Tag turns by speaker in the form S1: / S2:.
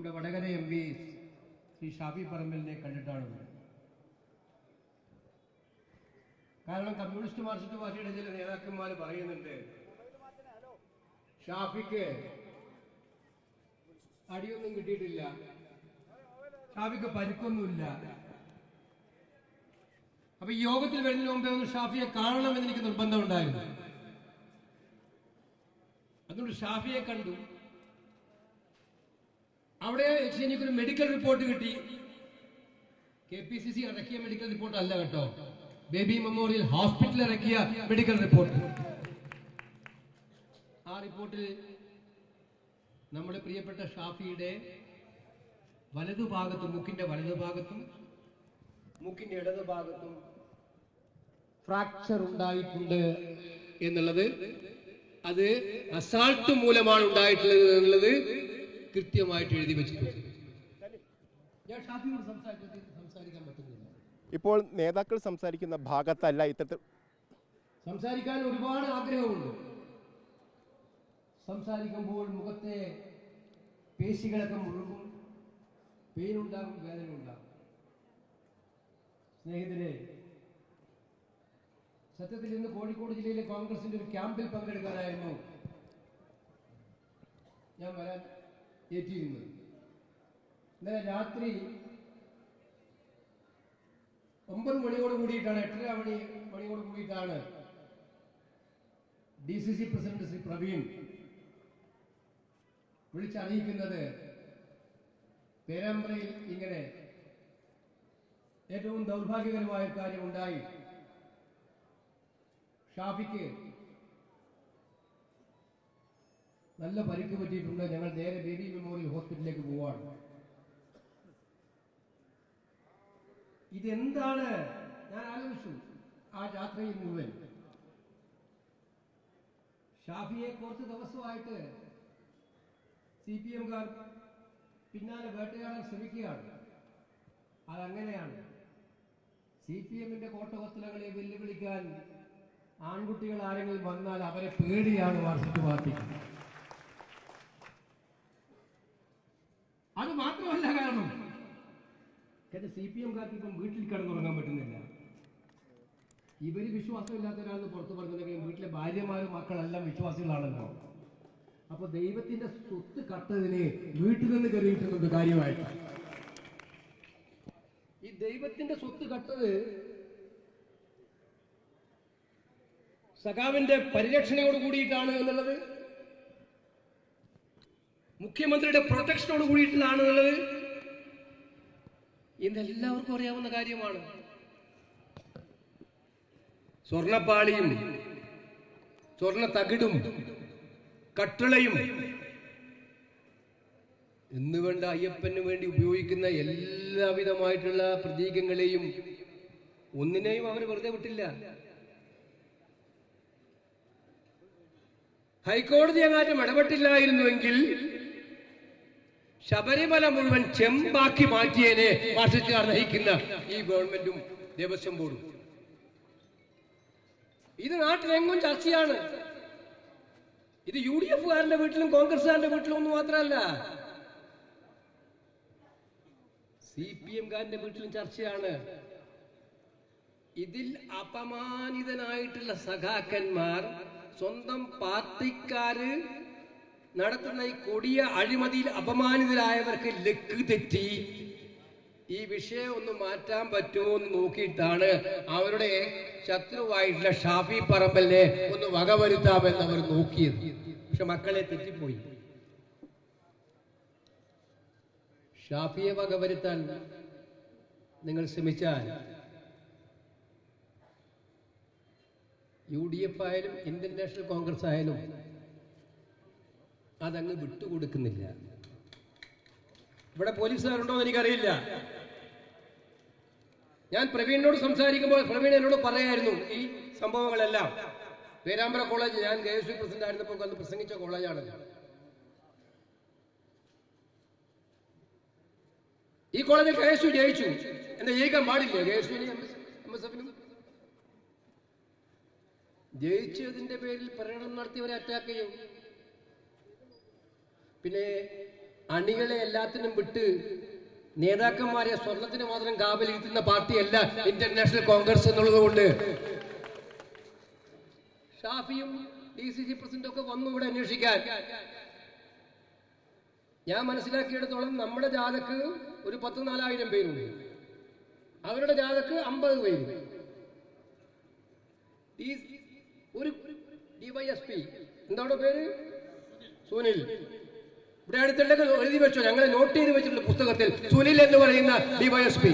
S1: നമ്മുടെ Vadakara M P Shri Shafi പറമ്പലിനെ കണ്ടിട്ടാണ്. കാരണം കമ്മ്യൂണിസ്റ്റ് മാർക്സിസ്റ്റ് പാർട്ടിയുടെ ചില നേതാക്കന്മാർ പറയുന്നുണ്ട് ഷാഫിക്ക് അടിയൊന്നും കിട്ടിയിട്ടില്ല ഷാഫിക്ക് പരിക്കൊന്നുമില്ല. അപ്പൊ ഈ യോഗത്തിൽ വരുന്നതിന് മുമ്പേ ഒന്ന് ഷാഫിയെ കാണണമെന്ന് എനിക്ക് നിർബന്ധമുണ്ടായിരുന്നു. അതുകൊണ്ട് ഷാഫിയെ കണ്ടു. അവിടെ എനിക്കൊരു മെഡിക്കൽ റിപ്പോർട്ട് കിട്ടി. കെ പി സി സി ഇറക്കിയ മെഡിക്കൽ റിപ്പോർട്ട് അല്ല കേട്ടോ. ബേബി മെമ്മോറിയൽ ഹോസ്പിറ്റൽ ഇറക്കിയ മെഡിക്കൽ റിപ്പോർട്ട് ആ റിപ്പോർട്ടിൽ നമ്മുടെ പ്രിയപ്പെട്ട ഷാഫിയുടെ വലതുഭാഗത്തും മുക്കിന്റെ വലതുഭാഗത്തും മുക്കിന്റെ ഇടതുഭാഗത്തും ഫ്രാക്ചർ ഉണ്ടായിട്ടുണ്ട് എന്നുള്ളത്. അത് അസാൾട്ട് മൂലമാണ് ഉണ്ടായിട്ടുള്ളത് എന്നുള്ളത് കൃത്യമായിട്ട് എഴുതി വെച്ചിട്ടുണ്ട്. ഞാൻ ഷാഫിയോട് സംസാരിച്ചത് സംസാരിക്കാൻ പറ്റുന്നില്ല.
S2: ഇപ്പോൾ നേതാക്കൾ സംസാരിക്കുന്ന ഭാഗത്തല്ല ഇത്തരത്തിൽ
S1: സംസാരിക്കാൻ ഒരുപാട് ആഗ്രഹമുണ്ട്. സംസാരിക്കുമ്പോൾ മുഖത്തെ പേശികളൊക്കെ മുഴുകും പെയിനുണ്ടാകും വേദന ഉണ്ടാകും സ്നേഹിതരെ സത്യത്തിൽ ഇന്ന് കോഴിക്കോട് ജില്ലയിലെ കോൺഗ്രസിന്റെ ഒരു ക്യാമ്പിൽ പങ്കെടുക്കാനായിരുന്നു ഞാൻ വരാൻ ഏറ്റിയിരുന്നത് ഇന്നലെ രാത്രി ഒമ്പത് മണിയോട് കൂടിയിട്ടാണ് എട്ടര മണി മണിയോട് കൂടിയിട്ടാണ് D C C president Shri Praveen വിളിച്ചറിയിക്കുന്നത് പേരാമ്പ്രയിൽ ഇങ്ങനെ ഏറ്റവും ദൗർഭാഗ്യകരമായ കാര്യം ഉണ്ടായി ഷാഫിക്ക് നല്ല പരിക്ക് പറ്റിയിട്ടുണ്ട്. ഞങ്ങൾ നേരെ ബേബി മെമ്മോറിയൽ ഹോസ്പിറ്റലിലേക്ക് പോവാണ്. ഇതെന്താണ്? ഞാൻ ആലോചിച്ചു. ആ രാത്രിയിൽ മുഴുവൻ. ഷാഫിയെ കുറച്ച് ദിവസമായിട്ട് സി പി എംകാർ പിന്നാലെ വേട്ടയാടാൻ ശ്രമിക്കുകയാണ്. അതങ്ങനെയാണ്. സി പി എമ്മിന്റെ കോട്ടവസ്ത്രങ്ങളെ വെല്ലുവിളിക്കാൻ ആൺകുട്ടികൾ ആരെങ്കിലും വന്നാൽ അവരെ പേടിയാണ് മാർക്സിസ്റ്റ് പാർട്ടിക്ക് അത് മാത്രമല്ല കാരണം കാരണം സി പി എംകാർക്ക് ഇപ്പം വീട്ടിൽ കിടന്നുറങ്ങാൻ പറ്റുന്നില്ല. ഇവർ ഒരാൾ പുറത്തു പറഞ്ഞിട്ടുണ്ടെങ്കിൽ വീട്ടിലെ ഭാര്യമാരും മക്കളെല്ലാം വിശ്വാസികളാണല്ലോ. അപ്പൊ ദൈവത്തിന്റെ സ്വത്ത് കട്ടതിനെ വീട്ടിൽ നിന്ന് കയറിയിട്ടുന്നുണ്ട് കാര്യമായിട്ട്. ഈ ദൈവത്തിന്റെ സ്വത്ത് കട്ടത് സഖാവിന്റെ പരിരക്ഷണയോട് കൂടിയിട്ടാണ് എന്നുള്ളത്. മുഖ്യമന്ത്രിയുടെ പ്രൊട്ടക്ഷനോട് കൂടിയിട്ടാണ് എന്നുള്ളത്. ഇതെല്ലാവർക്കും അറിയാവുന്ന കാര്യമാണ്. സ്വർണപ്പാളിയും സ്വർണ തകിടും കട്ടളയും എന്നുവേണ്ട അയ്യപ്പന് വേണ്ടി ഉപയോഗിക്കുന്ന എല്ലാവിധമായിട്ടുള്ള പ്രതീകങ്ങളെയും ഒന്നിനെയും അവർ വെറുതെ വിട്ടില്ല. ഹൈക്കോടതി അങ്ങാറ്റം ഇടപെട്ടില്ലായിരുന്നുവെങ്കിൽ ശബരിമല മുഴുവൻ ചെമ്പാക്കി മാറ്റിയതിനെ മാർക്സിസ്റ്റുകാർ നയിക്കുന്ന ഈ ഗവൺമെന്റും ദേവസ്വം ബോർഡും. ഇത് നാട്ടിലെങ്ങും ചർച്ചയാണ്. ഇത് യു ഡി എഫുകാരന്റെ വീട്ടിലും കോൺഗ്രസുകാരന്റെ വീട്ടിലും ഒന്നും മാത്രമല്ല. സി പി എംകാരന്റെ വീട്ടിലും ചർച്ചയാണ്. ഇതിൽ അപമാനിതനായിട്ടുള്ള സഖാക്കന്മാർ സ്വന്തം പാർട്ടിക്കാര് നടത്തുന്ന ഈ കൊടിയ അഴിമതിയിൽ അപമാനിതരായവർക്ക് ലക്ക് തെറ്റി. ഈ വിഷയം ഒന്ന് മാറ്റാൻ പറ്റുമോ എന്ന് നോക്കിയിട്ടാണ് അവരുടെ ശത്രുവായിട്ടുള്ള ഷാഫി പറമ്പലിനെ ഒന്ന് വകവരുത്താമെന്ന് അവർ നോക്കിയത്. പക്ഷെ മക്കളെ തെറ്റിപ്പോയി. ഷാഫിയെ വകവരുത്താൻ നിങ്ങൾ ശ്രമിച്ചാൽ യു ഡി എഫ് ആയാലും ഇന്ത്യൻ നാഷണൽ കോൺഗ്രസ് ആയാലും അതങ്ങ് വിട്ടുകൊടുക്കുന്നില്ല. ഇവിടെ പോലീസുകാരുണ്ടോ എന്ന് എനിക്കറിയില്ല. ഞാൻ പ്രവീണിനോട് സംസാരിക്കുമ്പോൾ പ്രവീൺ എന്നോട് പറയായിരുന്നു ഈ സംഭവങ്ങളെല്ലാം. പേരാമ്പ്ര കോളേജ് ഞാൻ കെ എസ് യു പ്രസിഡന്റ് ആയിരുന്നപ്പോൾ അന്ന് പ്രസംഗിച്ച കോളേജാണ് ഈ കോളേജിൽ കെ എസ് യു ജയിച്ചു. എന്താ ജയിക്കാൻ പാടില്ല. കെ എസ് യുനും ജയിച്ചതിന്റെ പേരിൽ പ്രകടനം നടത്തിയവരെ അറ്റാക്ക് ചെയ്യും. പിന്നെ അണികളെ എല്ലാത്തിനും വിട്ട് നേതാക്കന്മാരെ സ്വർണത്തിന് മാത്രം കാവലിരുത്തുന്ന പാർട്ടിയല്ല ഇന്ത്യൻ നാഷണൽ കോൺഗ്രസ് എന്നുള്ളത് കൊണ്ട്. ഷാഫിയും ഡി സി സി പ്രസിഡന്റും ഒക്കെ വന്നു ഇവിടെ അന്വേഷിക്കാൻ. ഞാൻ മനസ്സിലാക്കിയിടത്തോളം നമ്മുടെ ജാഥക്ക് ഒരു പത്ത് നാലായിരം പേരുണ്ട്. അവരുടെ ജാഥക്ക് അമ്പത് പേര്. ഒരു ഡിവൈഎസ്പി എന്താണ് പേര്? സുനിൽ. ഇവിടെ അടുത്തുണ്ടെങ്കിൽ എഴുതി വെച്ചു ഞങ്ങളെ നോട്ട് ചെയ്ത് വെച്ചിട്ടുള്ള പുസ്തകത്തിൽ. സുനിൽ എന്ന് പറയുന്ന ഡിവൈഎസ്പി